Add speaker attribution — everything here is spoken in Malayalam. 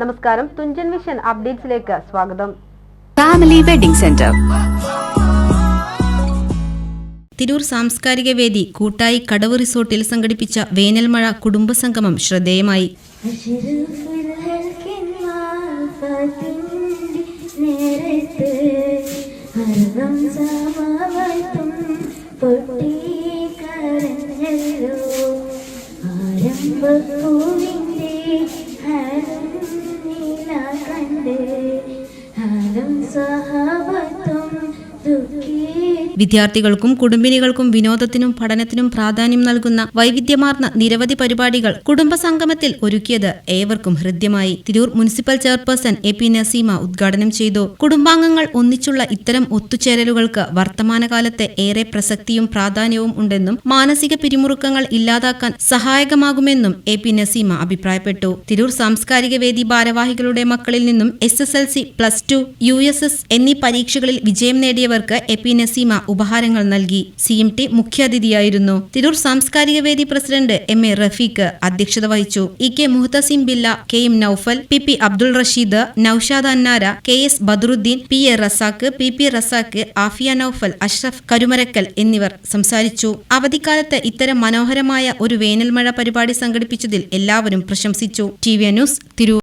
Speaker 1: നമസ്കാരം. തുഞ്ചൻ വിഷൻ അപ്ഡേറ്റ്സിലേക്ക് സ്വാഗതം.
Speaker 2: ഫാമിലി വെഡിംഗ് സെന്റർ
Speaker 3: തിരൂർ സാംസ്കാരിക വേദി കൂട്ടായി കടവ് റിസോർട്ടിൽ സംഘടിപ്പിച്ച വേനൽമഴ കുടുംബസംഗമം ശ്രദ്ധേയമായി
Speaker 4: ആരംഭ ഹരം സഹാബത്തും ദുഃഖി
Speaker 3: വിദ്യാർത്ഥികൾക്കും കുടുംബിനികൾക്കും വിനോദത്തിനും പഠനത്തിനും പ്രാധാന്യം നൽകുന്ന വൈവിധ്യമാർന്ന നിരവധി പരിപാടികൾ കുടുംബസംഗമത്തിൽ ഒരുക്കിയത് ഏവർക്കും ഹൃദ്യമായി. Tirur municipal chairperson A P Naseema ഉദ്ഘാടനം ചെയ്തു. കുടുംബാംഗങ്ങൾ ഒന്നിച്ചുള്ള ഇത്തരം ഒത്തുചേരലുകൾക്ക് വർത്തമാനകാലത്തെ ഏറെ പ്രസക്തിയും പ്രാധാന്യവും ഉണ്ടെന്നും മാനസിക പിരിമുറുക്കങ്ങൾ ഇല്ലാതാക്കാൻ സഹായകമാകുമെന്നും എ പി നസീമ അഭിപ്രായപ്പെട്ടു. തിരൂർ സാംസ്കാരിക വേദി ഭാരവാഹികളുടെ മക്കളിൽ നിന്നും S S L C plus two U S S എന്നീ പരീക്ഷകളിൽ വിജയം നേടിയവർക്ക് എ പി നസീമ ഉപഹാരങ്ങൾ നൽകി സി എം ടി മുഖ്യാതിഥിയായിരുന്നു. തിരൂർ സാംസ്കാരിക വേദി പ്രസിഡന്റ് എം എ റഫീഖ് അധ്യക്ഷത വഹിച്ചു. E K Muhathasim Billa K M Noufal P P Abdul Rasheed Noushad Annara K S Badaruddin P A Razak P P Razak Afiya Noufal Ashraf Karumarakkal എന്നിവർ സംസാരിച്ചു. അവധിക്കാലത്ത് ഇത്തരം മനോഹരമായ ഒരു വേനൽമഴ പരിപാടി സംഘടിപ്പിച്ചതിൽ എല്ലാവരും പ്രശംസിച്ചു. T V news Tirur.